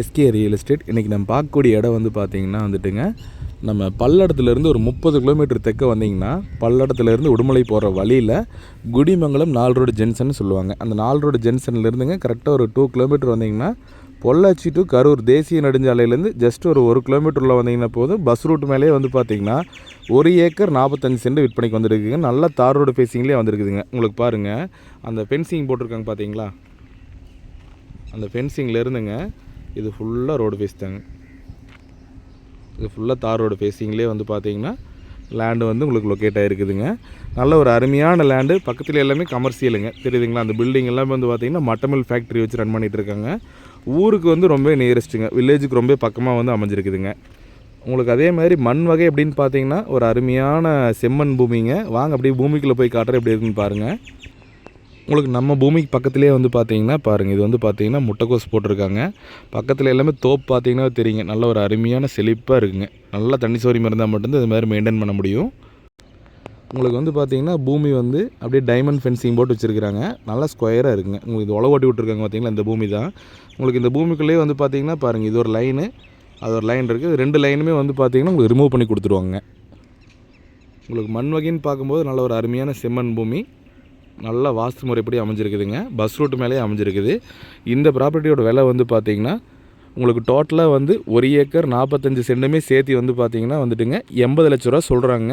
SK real estate. இன்றைக்கி நம்ம பார்க்கக்கூடிய இடம் வந்து பார்த்திங்கன்னா வந்துட்டுங்க நம்ம பல்லடத்துலேருந்து ஒரு முப்பது கிலோமீட்டர் தெற்க வந்தீங்கன்னா பல்லடத்துலேருந்து உடுமலை போகிற வழியில் குடிமங்கலம் நால் ரோடு ஜென்சன் சொல்லுவாங்க. அந்த நால் ரோடு ஜென்சன்லேருந்துங்க கரெக்டாக ஒரு டூ கிலோமீட்டர் வந்தீங்கன்னா பொள்ளாச்சி டு கரூர் தேசிய நெடுஞ்சாலையிலேருந்து ஜஸ்ட் ஒரு ஒரு கிலோமீட்டரில் வந்தீங்கன்னா போதும். பஸ் ரூட் மேலேயே வந்து பார்த்தீங்கன்னா ஒரு ஏக்கர் நாற்பத்தஞ்சு சென்ட் விற்பனைக்கு வந்துருக்குங்க நல்ல தார் ரோடு ஃபேஸிங்லேயே வந்திருக்குதுங்க. உங்களுக்கு பாருங்கள் அந்த ஃபென்சிங் போட்டிருக்காங்க பார்த்தீங்களா? அந்த ஃபென்சிங்லேருந்துங்க இது ஃபுல்லாக ரோடு ஃபேஸ் தாங்க. இது ஃபுல்லாக தார் ரோடு ஃபேஸிங்லேயே வந்து பார்த்தீங்கன்னா லேண்டு வந்து உங்களுக்கு லொக்கேட் ஆகிருக்குதுங்க நல்ல ஒரு அருமையான லேண்டு பக்கத்தில் எல்லாமே கமர்ஷியலுங்க தெரியுதுங்களா? அந்த பில்டிங் எல்லாமே வந்து பார்த்தீங்கன்னா மட்டமில் ஃபேக்ட்ரி வச்சு ரன் பண்ணிகிட்டு இருக்காங்க. ஊருக்கு வந்து ரொம்ப நியரஸ்ட்டுங்க வில்லேஜுக்கு ரொம்ப பக்கமாக வந்து அமைஞ்சிருக்குதுங்க. உங்களுக்கு அதே மாதிரி மண் வகை எப்படின்னு பார்த்தீங்கன்னா ஒரு அருமையான செம்மண் பூமிங்க. வாங்க அப்படியே பூமிக்குள்ளே போய் காட்டுற எப்படி இருக்குன்னு பாருங்கள் உங்களுக்கு நம்ம பூமிக்கு பக்கத்துலேயே வந்து பார்த்தீங்கன்னா பாருங்கள் இது வந்து பார்த்தீங்கன்னா முட்டைக்கோஸ் போட்டிருக்காங்க. பக்கத்தில் எல்லாமே தோப்பு பார்த்தீங்கன்னா தெரியுங்க. நல்ல ஒரு அருமையான செழிப்பாக இருக்குங்க. நல்லா தண்ணி சௌரியம் இருந்தால் மட்டும்தான் இது மாதிரி மெயின்டைன் பண்ண முடியும். உங்களுக்கு வந்து பார்த்தீங்கன்னா பூமி வந்து அப்படியே டைமண்ட் ஃபென்சிங் போட்டு வச்சுருக்காங்க நல்லா ஸ்கொயராக இருக்குங்க. உங்களுக்கு இது உழவு ஓட்டி விட்ருக்காங்க பார்த்தீங்களா இந்த பூமி தான். உங்களுக்கு இந்த பூமிக்குள்ளேயே வந்து பார்த்தீங்கன்னா பாருங்கள் இது ஒரு லைனு அது ஒரு லைன் இருக்குது ரெண்டு லைனுமே வந்து பார்த்தீங்கன்னா உங்களுக்கு ரிமூவ் பண்ணி கொடுத்துருவாங்க. உங்களுக்கு மண் வகைன்னு பார்க்கும்போது நல்ல ஒரு அருமையான செம்மண் பூமி. நல்ல வாஸ்து முறைப்படி அமைஞ்சிருக்குதுங்க. பஸ் ரூட் மேலேயே அமைஞ்சிருக்குது. இந்த ப்ராப்பர்ட்டியோட விலை வந்து பார்த்திங்கன்னா உங்களுக்கு டோட்டலாக வந்து ஒரு ஏக்கர் நாற்பத்தஞ்சு சென்ட்டுமே சேர்த்து வந்து பார்த்தீங்கன்னா வந்துட்டுங்க எண்பது லட்ச ரூபா சொல்கிறாங்க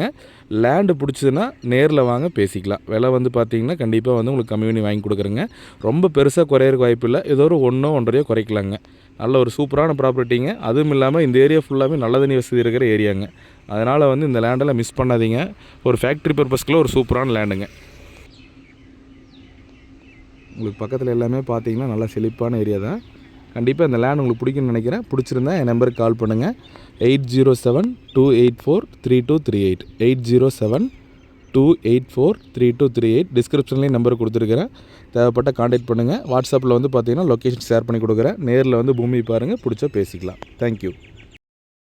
லேண்டு பிடிச்சதுன்னா நேரில் வாங்க பேசிக்கலாம். விலை வந்து பார்த்தீங்கன்னா கண்டிப்பாக வந்து உங்களுக்கு கம்மி பண்ணி வாங்கி கொடுக்குறேங்க. ரொம்ப பெருசாக குறையிறக்கு வாய்ப்பு இல்லை. ஏதோ ஒரு ஒன்றோ ஒன்றரையோ குறைக்கலாங்க. நல்ல ஒரு சூப்பரான ப்ராப்பர்ட்டிங்க அதுவும் இல்லாமல் இந்த ஏரியா ஃபுல்லாகவே நல்ல தண்ணி வசதி இருக்கிற ஏரியாங்க அதனால் வந்து இந்த லேண்டெல்லாம் மிஸ் பண்ணாதீங்க. ஒரு ஃபேக்ட்ரி பர்பஸ்க்குள்ள ஒரு சூப்பரான லேண்டுங்க உங்களுக்கு பக்கத்தில் எல்லாமே பார்த்தீங்கன்னா நல்லா செழிப்பான ஏரியா தான். கண்டிப்பாக இந்த லேண்ட் உங்களுக்கு பிடிக்கும்னு நினைக்கிறேன். பிடிச்சிருந்தா என் நம்பருக்கு கால் பண்ணுங்கள் eight zero seven two eight four three two three eight eight zero seven two eight four three two three eight டிஸ்கிரிப்ஷன்லேயும் number கொடுத்துருக்கிறேன். தேவைப்பட்ட காண்டாக்ட் பண்ணுங்கள் வாட்ஸ்அப்பில் வந்து பார்த்தீங்கன்னா லொக்கேஷன் ஷேர் பண்ணி கொடுக்குறேன். நேரில் வந்து பூமி பாருங்கள் பிடிச்சா பேசிக்கலாம். தேங்க்யூ